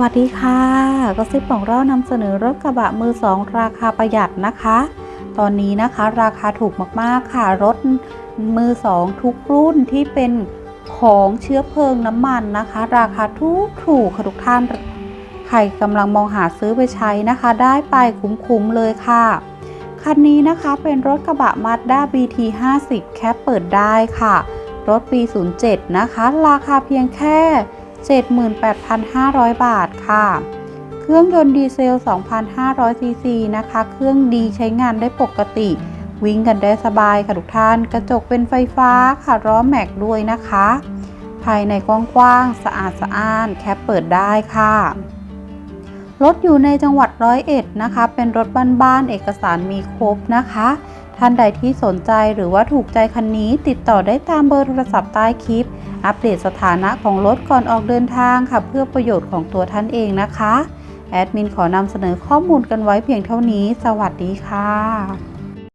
วัสดีค่ะก็ซิปของเรานำเสนอรถกระบะมือสองราคาประหยัดนะคะ ตอนนี้นะคะราคาถูกมากๆค่ะ รถมือสองทุกรุ่นที่เป็นของเชื้อเพลิงน้ำมันนะคะ ราคาทุกถูกค่ะทุกท่าน ใครกำลังมองหาซื้อไปใช้นะคะ ได้ไปคุ้มๆเลยค่ะ คันนี้นะคะเป็นรถกระบะ Mazda BT 50แคปเปิดได้ค่ะ รถปี 07 นะคะ ราคาเพียงแค่ 78,500 บาทค่ะ เครื่องยนต์ดีเซล 2,500 ซีซีนะคะ เครื่องดีใช้งานได้ปกติ วิ่งกันได้สบายค่ะทุกท่าน กระจกเป็นไฟฟ้าค่ะล้อแม็กด้วยนะคะ ภายในกว้างๆ สะอาดสะอ้าน แคปเปิดได้ค่ะ รถอยู่ในจังหวัดร้อยเอ็ดนะคะ เป็นรถบ้านๆ เอกสารมีครบนะคะท่านใดที่สนใจหรือว่าถูกใจคันนี้ติดต่อได้ตามเบอร์โทรศัพท์ใต้คลิป อัปเดตสถานะของรถก่อนออกเดินทางค่ะ เพื่อประโยชน์ของตัวท่านเองนะคะ แอดมินขอนำเสนอข้อมูลกันไว้เพียงเท่านี้ สวัสดีค่ะ